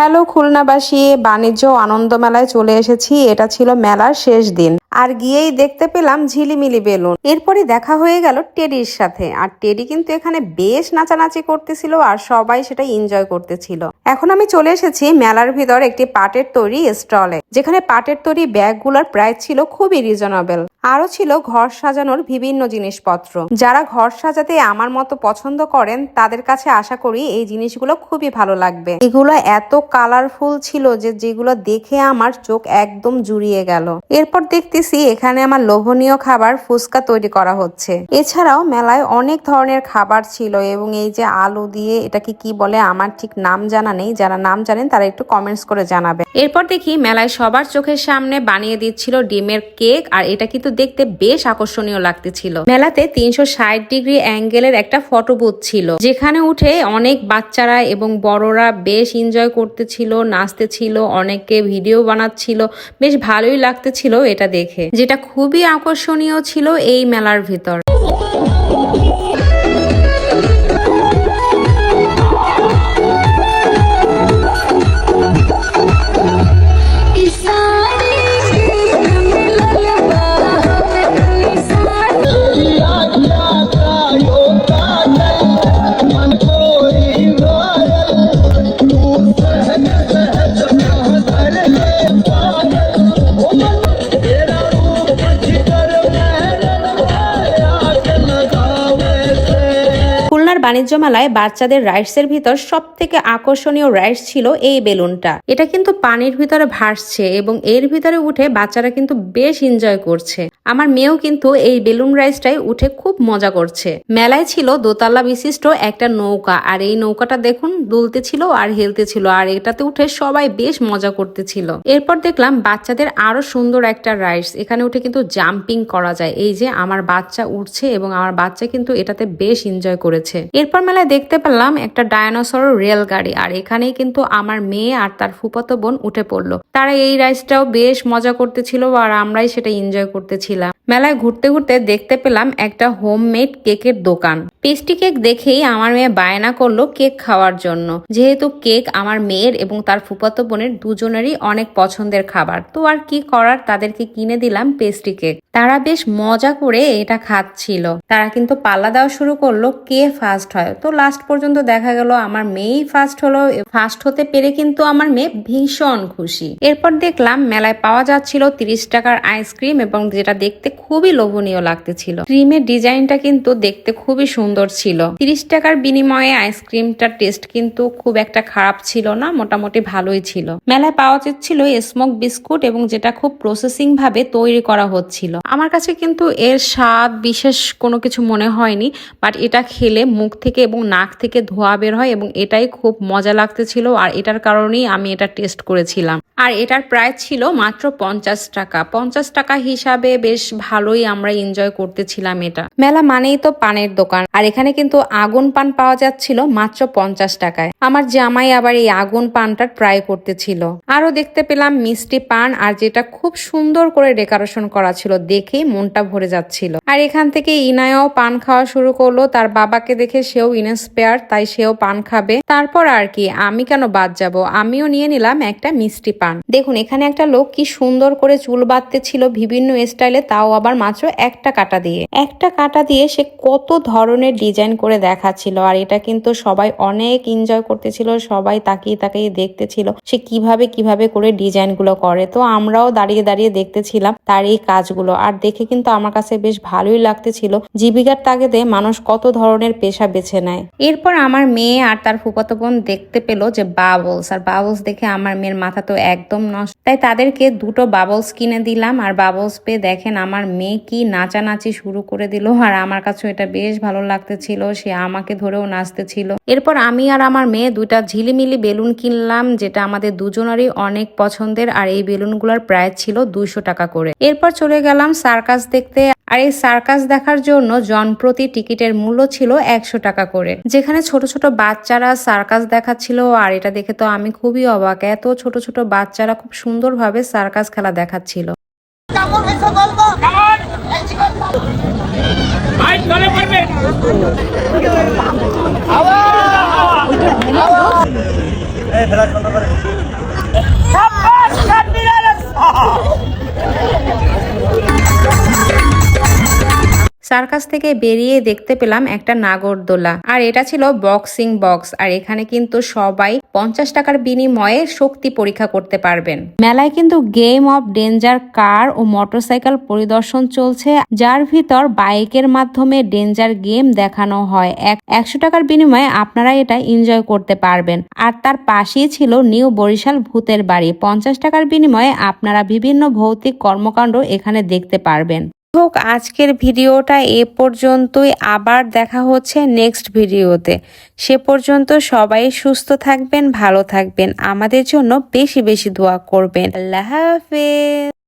Hello খুলনাবাসী বাণিজ্য আনন্দ মেলায় চলে এসেছি। এটা ছিল মেলার শেষ দিন। আর গিয়েই দেখতে পেলাম ঝিলিমিলি বেলুন। এরপরে দেখা হয়ে গেল টেডির সাথে। আর টেডি কিন্তু এখানে বেশ নাচানাচি করতেছিল আর সবাই সেটা এনজয় করতেছিল। এখন আমি চলে এসেছি মেলার ভিতর একটি পাটের তৈরি স্টলে, যেখানে পাটের তৈরি ব্যাগগুলোর প্রাইস ছিল খুবই রিজনেবল আরও ছিল ঘর সাজানোর বিভিন্ন জিনিসপত্র। যারা ঘর সাজাতে আমার মতো পছন্দ করেন, তাদের কাছে আশা করি এই জিনিসগুলো খুবই ভালো লাগবে। এগুলো এত কালারফুল ছিল যে, যেগুলো দেখে আমার চোখ একদম জুড়িয়ে গেল। এরপর দেখতেছি এখানে আমার লোভনীয় খাবার ফুচকা তৈরি করা হচ্ছে। এছাড়াও মেলায় অনেক ধরনের খাবার ছিল এবং এই যে আলু দিয়ে এটাকে কি বলে আমার ঠিক নাম জানা নেই, যারা নাম জানেন তারা একটু কমেন্টস করে জানাবে এরপর দেখি মেলায় সবার চোখের সামনে বানিয়ে দিচ্ছিল ডিমের কেক আর এটা কিন্তু দেখতে বেশ আকর্ষণীয় লাগতেছিল। মেলাতে তিনশো ষাট ডিগ্রি অ্যাঙ্গেলের একটা ফটো বুথ ছিল, যেখানে উঠে অনেক বাচ্চারা এবং বড়রা বেশ এনজয় করতেছিল, নাচতেছিল অনেকে ভিডিও বানাচ্ছিল, বেশ ভালোই লাগতেছিল এটা দেখে। যেটা খুবই আকর্ষণীয় ছিল এই মেলার ভিতর। বাণিজ্য মেলায় বাচ্চাদের রাইডসের ভিতর সব থেকে আকর্ষণীয় রাইডস ছিল এই বেলুনটা। এটা কিন্তু পানির ভিতরে ভাসছে এবং এর ভিতরে উঠে বাচ্চারা কিন্তু বেশ এনজয় করছে। আমার মেয়েও কিন্তু এই বেলুন রাইডসটাই উঠে খুব মজা করছে। মেলায় ছিল দোতলা বিশিষ্ট একটা নৌকা আর এই নৌকাটা দেখুন দুলতে ছিল আর হেলতে ছিল আর এটাতে উঠে সবাই বেশ মজা করতেছিল। এরপর দেখলাম বাচ্চাদের আরও সুন্দর একটা রাইডস। এখানে উঠে কিন্তু জাম্পিং করা যায়। এই যে আমার বাচ্চা উঠছে এবং আমার বাচ্চা কিন্তু এটাতে বেশ এনজয় করেছে। এরপর মেলায় দেখতে পেলাম একটা ডায়নোসর রেল গাড়ি, আর এখানেই কিন্তু আমার মেয়ে আর তার ফুপাতো বোন উঠে পড়ল। তারা এই রাইডসটাও বেশ মজা করতেছিল আর আমরাই সেটা এনজয় করতেছিলাম। মেলায় ঘুরতে ঘুরতে দেখতে পেলাম একটা হোমমেড কেকের দোকান। পেস্টি কেক দেখেই আমার মেয়ে বায়না করল কেক খাওয়ার জন্য। যেহেতু কেক আমার মেয়ের এবং তার ফুপাতো বোনের দুজনেরই অনেক পছন্দের খাবার, তো আর কি করার তাদেরকে কিনে দিলাম পেস্ট্রি কেক। তারা বেশ মজা করে এটা খাচ্ছিল। তারা কিন্তু পাল্লা দেওয়া শুরু করল, কে ফার্স্ট হয়? তো লাস্ট পর্যন্ত দেখা গেল আমার মেয়েই ফার্স্ট হলো, ফার্স্ট হতে পেরে কিন্তু আমার মেয়ে ভীষণ খুশি। এরপর দেখলাম মেলায় পাওয়া যাচ্ছিল তিরিশ টাকার আইসক্রিম এবং যেটা দেখতে খুবই লোভনীয় লাগতেছিল। ক্রিমের ডিজাইনটা কিন্তু দেখতে খুবই সুন্দর ছিল। তিরিশ টাকার বিনিময়ে আইসক্রিমটার টেস্ট কিন্তু খুব একটা খারাপ ছিল না, মোটামুটি ভালোই ছিল। মেলায় পাওয়া যাচ্ছিল স্মোক বিস্কুট এবং যেটা খুব প্রসেসিং ভাবে তৈরি করা হচ্ছিল। আমার কাছে কিন্তু এর স্বাদ বিশেষ কোনো কিছু মনে হয়নি, বাট এটা খেলে মুখ থেকে এবং নাক থেকে ধোয়া বের হয় এবং এটাই খুব মজা লাগতেছিল আর এটার কারণেই আমি এটা টেস্ট করেছিলাম। আর এটার প্রাইস ছিল মাত্র পঞ্চাশ টাকা। পঞ্চাশ টাকা হিসাবে বেশ ভালোই আমরা এনজয় করতেছিলাম এটা। মেলা মানেই তো পানের দোকান। আর এখানে কিন্তু আগুন পান পাওয়া যাচ্ছিল মাত্র পঞ্চাশ টাকায়। আমার জামাই আবার এই আগুন পানটা ট্রাই করতেছিল। আরও দেখতে পেলাম মিষ্টি পান আর যেটা খুব সুন্দর করে ডেকোরেশন করা ছিল, দেখেই মনটা ভরে যাচ্ছিল। আর এখান থেকে ইনায়াও পান খাওয়া শুরু করল, তার বাবাকে দেখে সেও ইনস্পায়ার তাই সেও পান খাবে। তারপর আর কি, আমি কেন বাদ যাব? আমিও নিয়ে নিলাম একটা মিষ্টি পান। দেখুন, এখানে একটা লোক কি সুন্দর করে চুল বাঁধতে ছিল বিভিন্ন স্টাইলে তাও আবার মাত্র একটা কাটা দিয়ে। একটা কাটা দিয়ে সে কত ধরনের ডিজাইন করে দেখাচ্ছিল। আর এটা কিন্তু সবাই অনেক এনজয় করতেছিল, সবাই তাকিয়ে তাকিয়ে দেখতেছিল সে কীভাবে কীভাবে করে ডিজাইনগুলো করে। তো আমরাও দাঁড়িয়ে দাঁড়িয়ে দেখতেছিলাম তার এই কাজগুলো। আর দেখে কিন্তু আমার কাছে বেশ ভালোই লাগতেছিল জীবিকার তাগেদে মানুষ কত ধরনের পেশা বেছে নেয়। এরপর আমার মেয়ে আর তার ফুপাতো বোন দেখতে পেল যে বাবলস আর বাবলস দেখে আমার মেয়ের মাথা তো একদম নষ্ট। তাই তাদেরকে দুটো বাবলস কিনে দিলাম। আর বাবলস পেয়ে দেখেন আমার মেয়ে কি নাচানাচি শুরু করে দিল। আর আমার কাছে এটা বেশ ভালো লাগতেছিল, সে আমাকে ধরেও নাচতেছিল। এরপর আমি আর আমার মেয়ে দুইটা ঝিলিমিলি বেলুন কিনলাম, যেটা আমাদের দুজনেরই অনেক পছন্দের, আর এই বেলুনগুলোর প্রাইস ছিল দুইশো টাকা করে। এরপর চলে গেলাম সার্কাস দেখতে, আর এই সার্কাস দেখার জন্য জনপ্রতি টিকিটের মূল্য ছিল একশো টাকা করে। যেখানে ছোট ছোট বাচ্চারা সার্কাস দেখাচ্ছিল, আর এটা দেখে তো আমি খুবই অবাক, এত ছোট ছোট বাচ্চারা খুব সুন্দরভাবে সার্কাস খেলা দেখাচ্ছিল। ভাই চলে পারবে সার্কাস থেকে বেরিয়ে দেখতে পেলাম একটা নাগরদোলা। আর এটা ছিল বক্সিং বক্স, আর এখানে কিন্তু সবাই পঞ্চাশ টাকার বিনিময়ে শক্তি পরীক্ষা করতে পারবেন। মেলায় কিন্তু গেম অফ ডেঞ্জার কার ও মোটরসাইকেল পরিদর্শন চলছে, যার ভিতর বাইকের মাধ্যমে ডেঞ্জার গেম দেখানো হয়। এক, একশো টাকার বিনিময়ে আপনারা এটা এনজয় করতে পারবেন। আর তার পাশেই ছিল নিউ বরিশাল ভূতের বাড়ি। পঞ্চাশ টাকার বিনিময়ে আপনারা বিভিন্ন ভৌতিক কর্মকাণ্ড এখানে দেখতে পারবেন। হোক আজকের ভিডিওটা এ পর্যন্তই। আবার দেখা হচ্ছে নেক্সট ভিডিওতে। সে পর্যন্ত সবাই সুস্থ থাকবেন, ভালো থাকবেন। আমাদের জন্য বেশি বেশি দোয়া করবেন। আল্লাহ হাফেজ।